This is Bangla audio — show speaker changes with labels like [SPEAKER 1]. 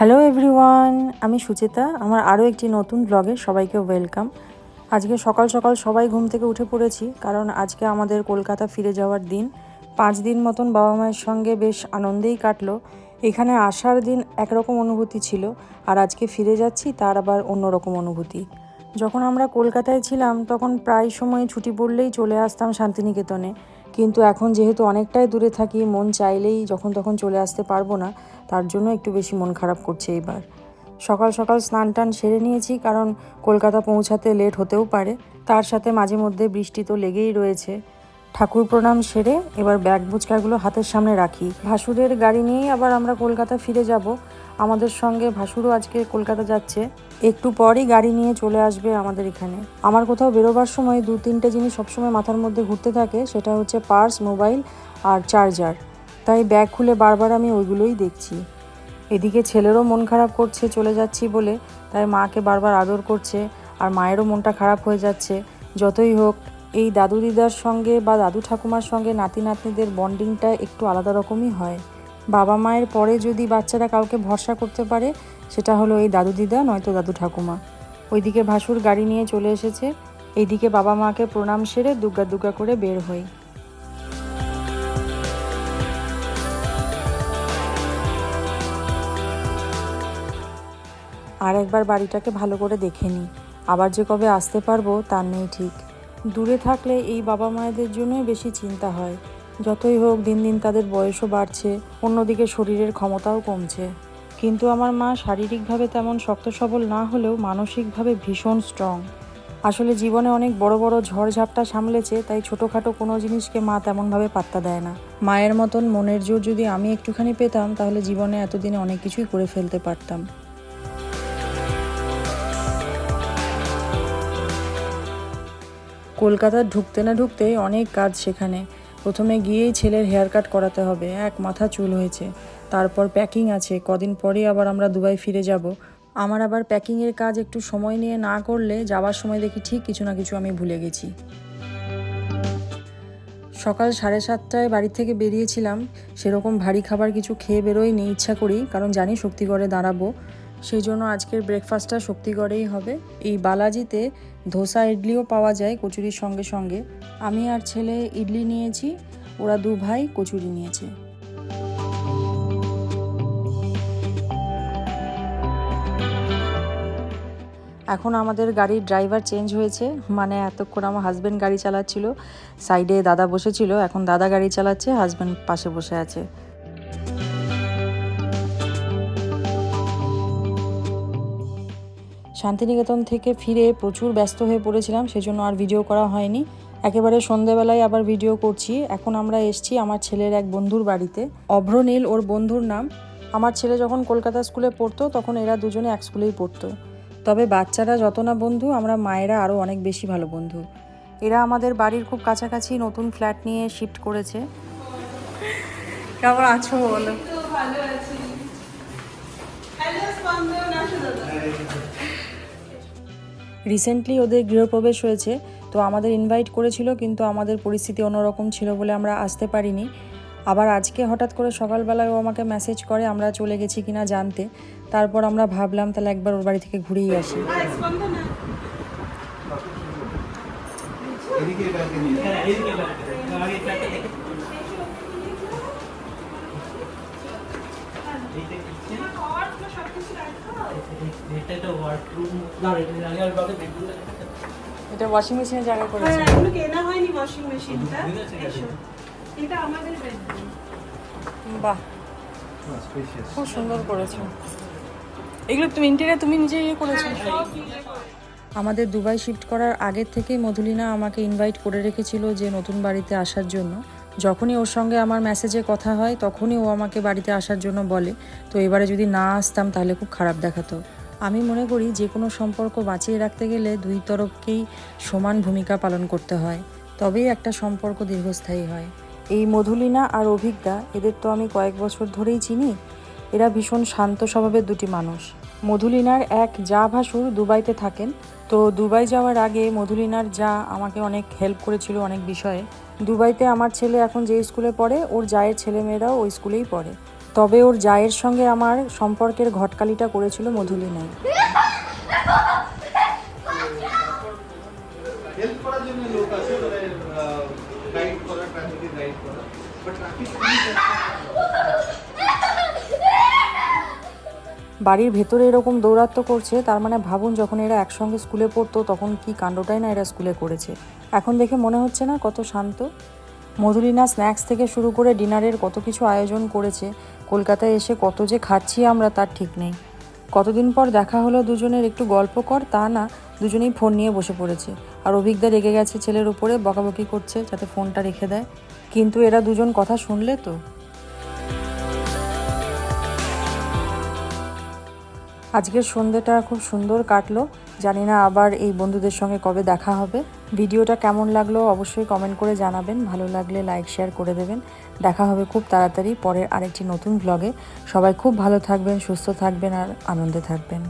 [SPEAKER 1] হ্যালো এভরিওয়ান আমি সুচেতা। আমার আরও একটি নতুন ব্লগে সবাইকে ওয়েলকাম আজকে সকাল সকাল সবাই ঘুম থেকে উঠে পড়েছি, কারণ আজকে আমাদের কলকাতা ফিরে যাওয়ার দিন। পাঁচ দিন মতন বাবা মায়ের সঙ্গে বেশ আনন্দেই কাটলো। এখানে আসার দিন একরকম অনুভূতি ছিল, আর আজকে ফিরে যাচ্ছি তার আবার অন্যরকম অনুভূতি। যখন আমরা কলকাতায় ছিলাম, তখন প্রায় সময় ছুটি পড়লেই চলে আসতাম শান্তিনিকেতনে। কিন্তু এখন যেহেতু অনেকটাই দূরে থাকি, মন চাইলেই যখন তখন চলে আসতে পারব না, তার জন্য একটু বেশি মন খারাপ করছে এবার। সকাল সকাল স্নান টান সেরে নিয়েছি, কারণ কলকাতা পৌঁছাতে লেট হতেও পারে। তার সাথে মাঝে মধ্যে বৃষ্টি তো লেগেই রয়েছে। ঠাকুর প্রণাম সেরে এবার ব্যাগ বুচকাগুলো হাতের সামনে রাখি। ভাসুরের গাড়ি নিয়েই আবার আমরা কলকাতা ফিরে যাব। আমাদের সঙ্গে ভাসুরও আজকে কলকাতা যাচ্ছে। একটু পরই গাড়ি নিয়ে চলে আসবে আমাদের এখানে। আমার কোথাও বেরোবার সময় দু তিনটে জিনিস সবসময় মাথার মধ্যে ঘুরতে থাকে, সেটা হচ্ছে পার্স, মোবাইল আর চার্জার। তাই ব্যাগ খুলে বারবার আমি ওইগুলোই দেখছি। এদিকে ছেলেরও মন খারাপ করছে, চলে যাচ্ছি বলে। তাই মাকে বারবার আদর করছে আর মায়েরও মনটা খারাপ হয়ে যাচ্ছে। যতই হোক এই দাদু দিদার সঙ্গে বা দাদু ঠাকুমার সঙ্গে নাতি নাতনিদের বন্ডিংটা একটু আলাদা রকমই হয়। বাবা মায়ের পরে যদি বাচ্চারা কাউকে ভরসা করতে পারে, সেটা হলো এই দাদু দিদা, নয়তো দাদু ঠাকুমা। ওইদিকে ভাসুর গাড়ি নিয়ে চলে এসেছে। এইদিকে বাবা মাকে প্রণাম সেরে দুগ্গা দুগ্গা করে বের হই। আর একবার বাড়িটাকে ভালো করে দেখে নিই আবার যে কবে আসতে পারব তার নেই ঠিক। দূরে থাকলে এই বাবা মায়েদের জন্যই বেশি চিন্তা হয়। যতই হোক, দিন দিন তাদের বয়সও বাড়ছে, অন্যদিকে শরীরের ক্ষমতাও কমছে। কিন্তু আমার মা শারীরিকভাবে তেমন শক্ত সবল না হলেও মানসিকভাবে ভীষণ স্ট্রং আসলে জীবনে অনেক বড় বড় ঝড়ঝাপটা সামলেছে, তাই ছোটোখাটো কোনো জিনিসকে মা তেমনভাবে পাত্তা দেয় না। মায়ের মতন মনের জোর যদি আমি একটুখানি পেতাম, তাহলে জীবনে এতদিনে অনেক কিছুই করে ফেলতে পারতাম। কলকাতা ঢুকতে না ঢুকতেই অনেক কাজ সেখানে। প্রথমে গিয়েই ছেলের হেয়ার কাট করাতে হবে, এক মাথা চুল হয়েছে। তারপর প্যাকিং আছে, কদিন পরেই আবার আমরা দুবাই ফিরে যাব। আমার আবার প্যাকিংয়ের কাজ একটু সময় নিয়ে না করলে যাওয়ার সময় দেখি ঠিক কিছু না কিছু আমি ভুলে গেছি। সকাল সাড়ে সাতটায় বাড়ি থেকে বেরিয়েছিলাম। সেরকম ভারী খাবার কিছু খেয়ে বেরোয়নি ইচ্ছা করি, কারণ জানি শক্তিগড়ে দাঁড়াবো। সেই জন্য আজকের ব্রেকফাস্টটা শক্তিগড়েই হবে। এই বালাজিতে ধোসা ইডলিও পাওয়া যায় কচুরির সঙ্গে সঙ্গে। আমি আর ছেলে ইডলি নিয়েছি, ওরা দু ভাই কচুরি নিয়েছে। এখন আমাদের গাড়ির ড্রাইভার চেঞ্জ হয়েছে মানে এতক্ষণ আমার হাজব্যান্ড গাড়ি চালাচ্ছিল। সাইডে দাদা বসেছিল, এখন দাদা গাড়ি চালাচ্ছে হাজব্যান্ড পাশে বসে আছে। শান্তিনিকেতন থেকে ফিরে প্রচুর ব্যস্ত হয়ে পড়েছিলাম সেজন্য আর ভিডিও করা হয়নি। একেবারে সন্ধেবেলায় আবার ভিডিও করছি। এখন আমরা এসছি আমার ছেলের এক বন্ধুর বাড়িতে। অভ্রনীল ওর বন্ধুর নাম। আমার ছেলে যখন কলকাতা স্কুলে পড়তো তখন এরা দুজনে এক স্কুলেই পড়তো। তবে বাচ্চারা যত না বন্ধু আমরা মায়েরা আরও অনেক বেশি ভালো বন্ধু। এরা আমাদের বাড়ির খুব কাছাকাছি নতুন ফ্ল্যাট নিয়ে শিফট করেছে। কেমন আছো বলো?
[SPEAKER 2] ভালো আছি। হ্যালো স্পন্দন আসো দাদা।
[SPEAKER 1] রিসেন্টলি ওদের গৃহপ্রবেশ হয়েছে, তো আমাদের ইনভাইট করেছিল, কিন্তু আমাদের পরিস্থিতি অন্যরকম ছিল বলে আমরা আসতে পারিনি। আবার আজকে হঠাৎ করে সকালবেলায় ও আমাকে মেসেজ করে, আমরা চলে গেছি কিনা জানতে। তারপর আমরা ভাবলাম, তাহলে একবার ওর বাড়ি থেকে ঘুরেই আসি। এটা ওয়াশিং মেশিনের জায়গা
[SPEAKER 2] হ্যাঁ
[SPEAKER 1] করেছে
[SPEAKER 2] কেনা হয়নি ওয়াশিং মেশিনটা এসো। এটা আমাদের বেডরুম
[SPEAKER 1] বাহ। খুব সুন্দর করেছ। এগুলো তুমি ইন্টেরিয়ার তুমি নিজে ইয়ে করেছ? আমাদের দুবাই শিফট করার আগের থেকেই মধুলিনা আমাকে ইনভাইট করে রেখেছিল যে নতুন বাড়িতে আসার জন্য। যখনই ওর সঙ্গে আমার মেসেজে কথা হয়, তখনই ও আমাকে বাড়িতে আসার জন্য বলে। তো এবারে যদি না আসতাম, তাহলে খুব খারাপ দেখাতো। আমি মনে করি যে কোনো সম্পর্ক বাঁচিয়ে রাখতে গেলে দুই তরফকেই সমান ভূমিকা পালন করতে হয়। তবেই একটা সম্পর্ক দীর্ঘস্থায়ী হয়। এই মধুলিনা আর অভিজ্ঞা, এদের তো আমি কয়েক বছর ধরেই চিনি। এরা ভীষণ শান্ত স্বভাবের দুটি মানুষ। মধুলিনার এক যা ভাসুর দুবাইতে থাকেন। তো দুবাই যাওয়ার আগে মধুলিনার যা আমাকে অনেক হেল্প করেছিল অনেক বিষয়ে। দুবাইতে আমার ছেলে এখন যে স্কুলে পড়ে, ওর জায়ের ছেলেমেয়েরাও ওই স্কুলেই পড়ে। তবে ওর জায়ের সঙ্গে আমার সম্পর্কের ঘটকালিটা করেছিল মধুলিনাই।
[SPEAKER 3] ট্রাফিক
[SPEAKER 1] বাড়ির ভেতরে এরকম দৌরাত্ম্য করছে, তার মানে ভাবুন যখন এরা একসঙ্গে স্কুলে পড়তো তখন কি কাণ্ডটাই না এরা স্কুলে করেছে। এখন দেখে মনে হচ্ছে না কত শান্ত। মধুলিনা স্ন্যাক্স থেকে শুরু করে ডিনারের কত কিছু আয়োজন করেছে, কলকাতায় এসে কত যে খাচ্ছি আমরা তার ঠিক নেই। কতদিন পর দেখা হলো দুজনের একটু গল্প কর, তা না, দুজনেই ফোন নিয়ে বসে পড়েছে। আর অভিজ্ঞতা রেগে গেছে ছেলের উপরে, বকাবকি করছে যাতে ফোনটা রেখে দেয়। কিন্তু এরা দুজন কথা শুনলে তো? আজকের সন্ধ্যেটা খুব সুন্দর কাটলো। জানি না আবার এই বন্ধুদের সঙ্গে কবে দেখা হবে। ভিডিওটা কেমন লাগল অবশ্যই কমেন্ট করে জানাবেন। ভালো লাগলে লাইক শেয়ার করে দেবেন। দেখা হবে খুব তাড়াতাড়ি পরের আরেকটি নতুন ব্লগে সবাই খুব ভালো থাকবেন, সুস্থ থাকবেন আর আনন্দে থাকবেন।